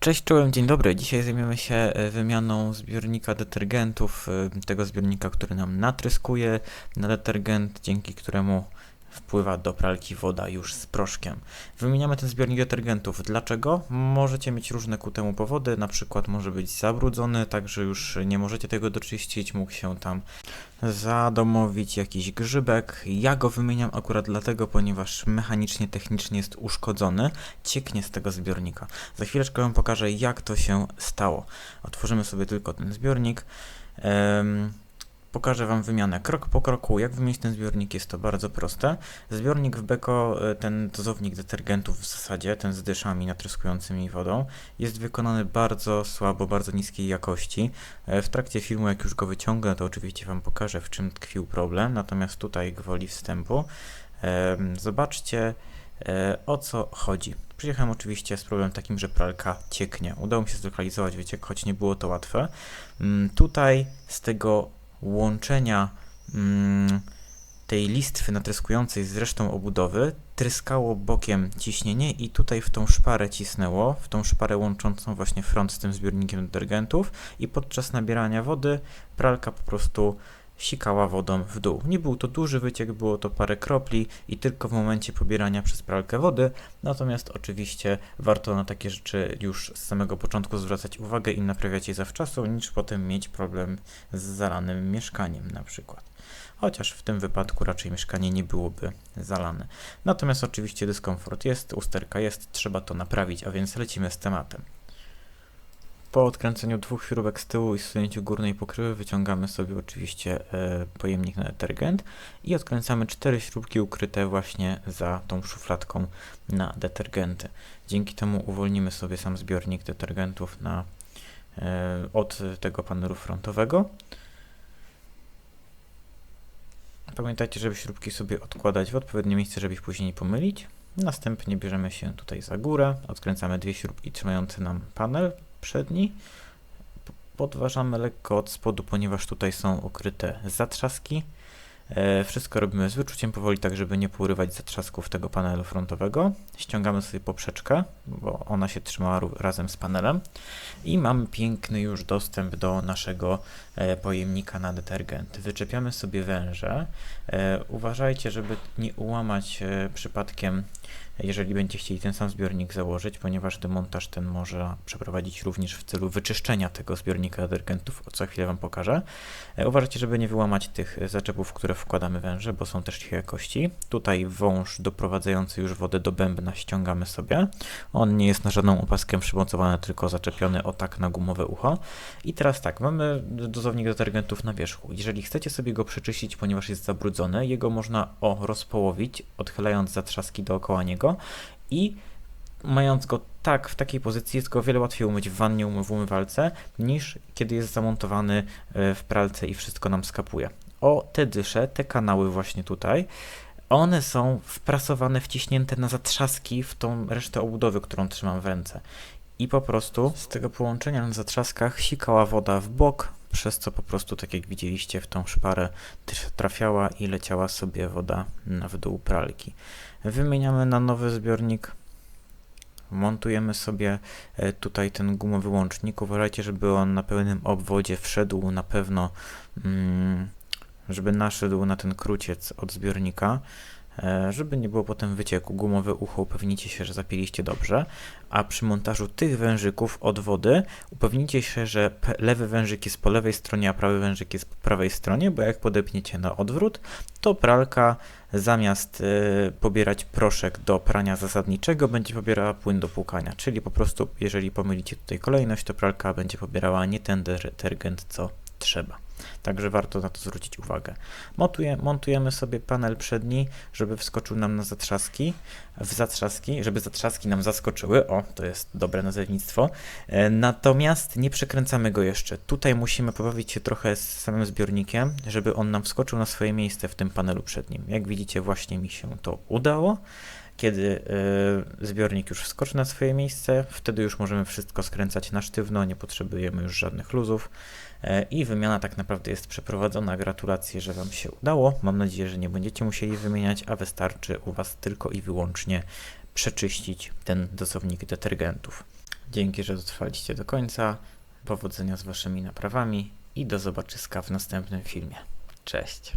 Cześć, czołem, dzień dobry. Dzisiaj zajmiemy się e, wymianą zbiornika detergentów, e, tego zbiornika, który nam natryskuje na detergent, dzięki któremu wpływa do pralki woda już z proszkiem. Wymieniamy ten zbiornik detergentów. Dlaczego? Możecie mieć różne ku temu powody, na przykład może być zabrudzony, także już nie możecie tego doczyścić, mógł się tam zadomowić jakiś grzybek. Ja go wymieniam akurat dlatego, ponieważ mechanicznie, technicznie jest uszkodzony, cieknie z tego zbiornika. Za chwileczkę Wam pokażę, jak to się stało. Otworzymy sobie tylko ten zbiornik. Em, Pokażę Wam wymianę krok po kroku. Jak wymienić ten zbiornik jest to bardzo proste. Zbiornik w Beko, e, ten dozownik detergentów w zasadzie, ten z dyszami natryskującymi wodą, jest wykonany bardzo słabo, bardzo niskiej jakości. E, W trakcie filmu, jak już go wyciągnę, to oczywiście Wam pokażę, w czym tkwił problem. Natomiast tutaj gwoli wstępu. em, Zobaczcie, e, o co chodzi. Przyjechałem oczywiście z problemem takim, że pralka cieknie. Udało mi się zlokalizować wyciek, choć nie było to łatwe. Mm, Tutaj z tego łączenia mm, tej listwy natryskującej z resztą obudowy tryskało bokiem ciśnienie i tutaj w tą szparę cisnęło, w tą szparę łączącą właśnie front z tym zbiornikiem detergentów i podczas nabierania wody pralka po prostu sikała wodą w dół. Nie był to duży wyciek, było to parę kropli i tylko w momencie pobierania przez pralkę wody, natomiast oczywiście warto na takie rzeczy już z samego początku zwracać uwagę i naprawiać je zawczasu, niż potem mieć problem z zalanym mieszkaniem na przykład. Chociaż w tym wypadku raczej mieszkanie nie byłoby zalane. Natomiast oczywiście dyskomfort jest, usterka jest, trzeba to naprawić, a więc lecimy z tematem. Po odkręceniu dwóch śrubek z tyłu i zsunięciu górnej pokrywy wyciągamy sobie oczywiście e, pojemnik na detergent i odkręcamy cztery śrubki ukryte właśnie za tą szufladką na detergenty. Dzięki temu uwolnimy sobie sam zbiornik detergentów na, e, od tego panelu frontowego. Pamiętajcie, żeby śrubki sobie odkładać w odpowiednie miejsce, żeby ich później nie pomylić. Następnie bierzemy się tutaj za górę, odkręcamy dwie śrubki trzymające nam panel przedni. Podważamy lekko od spodu, ponieważ tutaj są ukryte zatrzaski. E, wszystko robimy z wyczuciem powoli, tak żeby nie pourywać zatrzasków tego panelu frontowego. Ściągamy sobie poprzeczkę, bo ona się trzymała razem z panelem. I mamy piękny już dostęp do naszego e, pojemnika na detergent. Wyczepiamy sobie węże. E, uważajcie, żeby nie ułamać przypadkiem jeżeli będziecie chcieli ten sam zbiornik założyć, ponieważ demontaż ten może przeprowadzić również w celu wyczyszczenia tego zbiornika detergentów, o co chwilę Wam pokażę. Uważajcie, żeby nie wyłamać tych zaczepów, które wkładamy węże, bo są też ich jakości. Tutaj wąż doprowadzający już wodę do bębna ściągamy sobie. On nie jest na żadną opaskę przymocowany, tylko zaczepiony o tak na gumowe ucho. I teraz tak, mamy dozownik detergentów na wierzchu. Jeżeli chcecie sobie go przeczyścić, ponieważ jest zabrudzony, jego można o rozpołowić, odchylając zatrzaski dookoła niego i mając go tak w takiej pozycji jest go o wiele łatwiej umyć w wannie, w umywalce, niż kiedy jest zamontowany e, w pralce i wszystko nam skapuje. O te dysze, te kanały właśnie tutaj, one są wprasowane, wciśnięte na zatrzaski w tą resztę obudowy, którą trzymam w ręce. I po prostu z tego połączenia na zatrzaskach sikała woda w bok, przez co po prostu, tak jak widzieliście, w tą szparę trafiała i leciała sobie woda na w dół pralki. Wymieniamy na nowy zbiornik. Montujemy sobie e, tutaj ten gumowy łącznik. Uważajcie, żeby on na pełnym obwodzie wszedł na pewno, mm, żeby naszedł na ten kruciec od zbiornika, e, żeby nie było potem wycieku. Gumowe ucho upewnijcie się, że zapieliście dobrze, a przy montażu tych wężyków od wody upewnijcie się, że lewy wężyk jest po lewej stronie, a prawy wężyk jest po prawej stronie, bo jak podepniecie na odwrót, to pralka zamiast y, pobierać proszek do prania zasadniczego, będzie pobierała płyn do płukania. Czyli po prostu, jeżeli pomylicie tutaj kolejność, to pralka będzie pobierała nie ten detergent, co trzeba. Także warto na to zwrócić uwagę. Montuje, montujemy sobie panel przedni, żeby wskoczył nam na zatrzaski, w zatrzaski, żeby zatrzaski nam zaskoczyły. O, to jest dobre nazewnictwo. E, Natomiast nie przekręcamy go jeszcze. Tutaj musimy pobawić się trochę z samym zbiornikiem, żeby on nam wskoczył na swoje miejsce w tym panelu przednim. Jak widzicie, właśnie mi się to udało. Kiedy e, zbiornik już wskoczy na swoje miejsce, wtedy już możemy wszystko skręcać na sztywno, nie potrzebujemy już żadnych luzów. E, I wymiana tak naprawdę jest przeprowadzona. Gratulacje, że Wam się udało. Mam nadzieję, że nie będziecie musieli wymieniać, a wystarczy u Was tylko i wyłącznie przeczyścić ten dozownik detergentów. Dzięki, że dotrwaliście do końca. Powodzenia z waszymi naprawami i do zobaczyska w następnym filmie. Cześć.